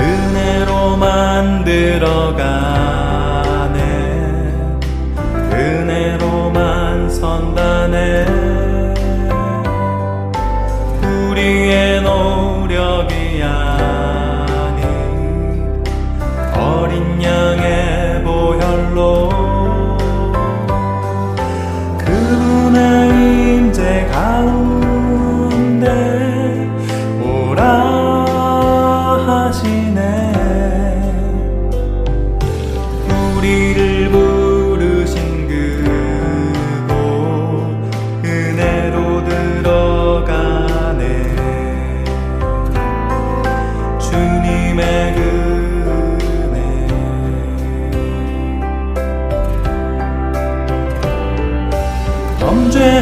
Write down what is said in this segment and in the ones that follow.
은혜로 만들어가네. 은혜로만 선다네. 우리의 노력이 아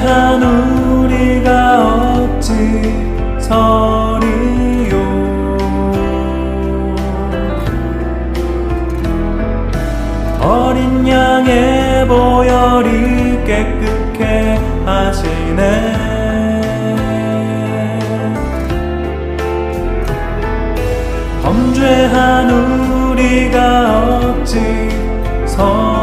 한 우리가 어찌 서리요. 어린 양의 보혈이 깨끗해 하시네. 범죄한 우리가 어찌 서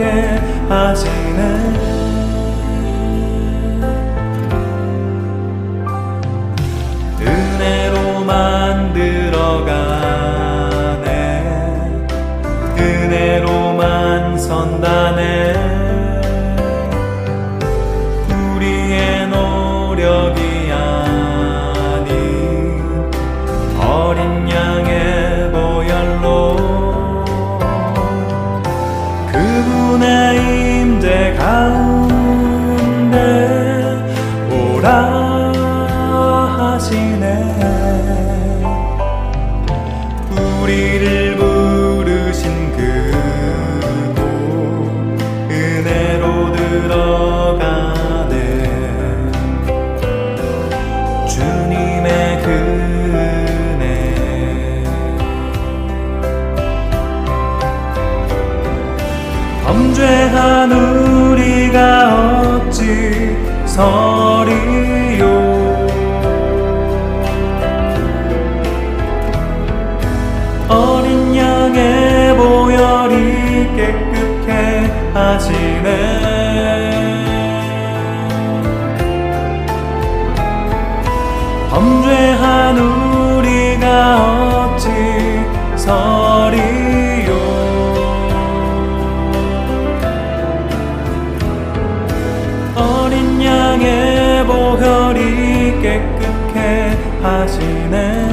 깨끗해 하시네. 은혜로 만들어가네. 은혜로만 선다네. 우리의 노력이 아닌 어린 양 우리를 부르신 그곳 은혜로 들어가네. 주님의 그네 범죄한 우리가 어찌 서 깨끗해 하시네. 범죄한 우리가 어찌 서리요. 어린 양의 보혈이 깨끗해 하시네